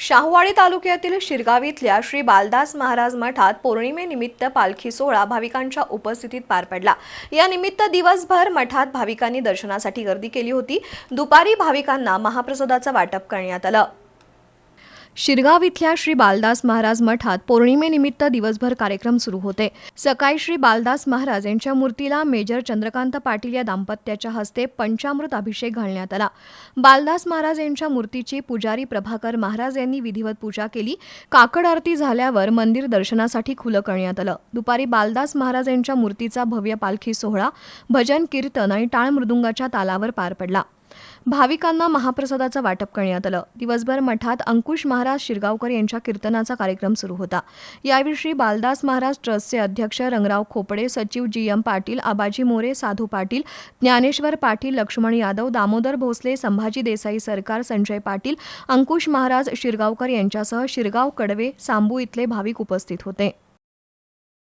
शाहूवाडी तालुक्यातील शिरगाव इथल्या श्री बालदास महाराज मठात पौर्णिमेनिमित्त पालखी सोहळा भाविकांच्या उपस्थितीत पार पडला. या निमित्त दिवसभर मठात भाविकांनी दर्शनासाठी गर्दी केली होती. दुपारी भाविकांना महाप्रसादाचं वाटप करण्यात आलं. शिरगाव इथल्या श्री बालदास महाराज मठात पौर्णिमेनिमित्त दिवसभर कार्यक्रम सुरू होते. सकाळी श्री बालदास महाराज यांच्या मूर्तीला मेजर चंद्रकांत पाटील या दाम्पत्याच्या हस्ते पंचामृत अभिषेक घालण्यात आला. बालदास महाराज यांच्या मूर्तीची पुजारी प्रभाकर महाराज यांनी विधिवत पूजा केली. काकड आरती झाल्यावर मंदिर दर्शनासाठी खुलं करण्यात आलं. दुपारी बालदास महाराज यांच्या मूर्तीचा भव्य पालखी सोहळा भजन कीर्तन आणि टाळ मृदुंगाच्या तालावर पार पडला. भाविकांना महाप्रसादाचं वाटप करण्यात आलं. दिवसभर मठात अंकुश महाराज शिरगावकर यांच्या कीर्तनाचा कार्यक्रम सुरू होता. यावेळी श्री बालदास महाराज ट्रस्टचे अध्यक्ष रंगराव खोपडे सचिव जी एम पाटील आबाजी मोरे साधू पाटील ज्ञानेश्वर पाटील लक्ष्मण यादव दामोदर भोसले संभाजी देसाई सरकार संजय पाटील अंकुश महाराज शिरगावकर यांच्यासह शिरगाव कडवे सांबू इथले भाविक उपस्थित होते.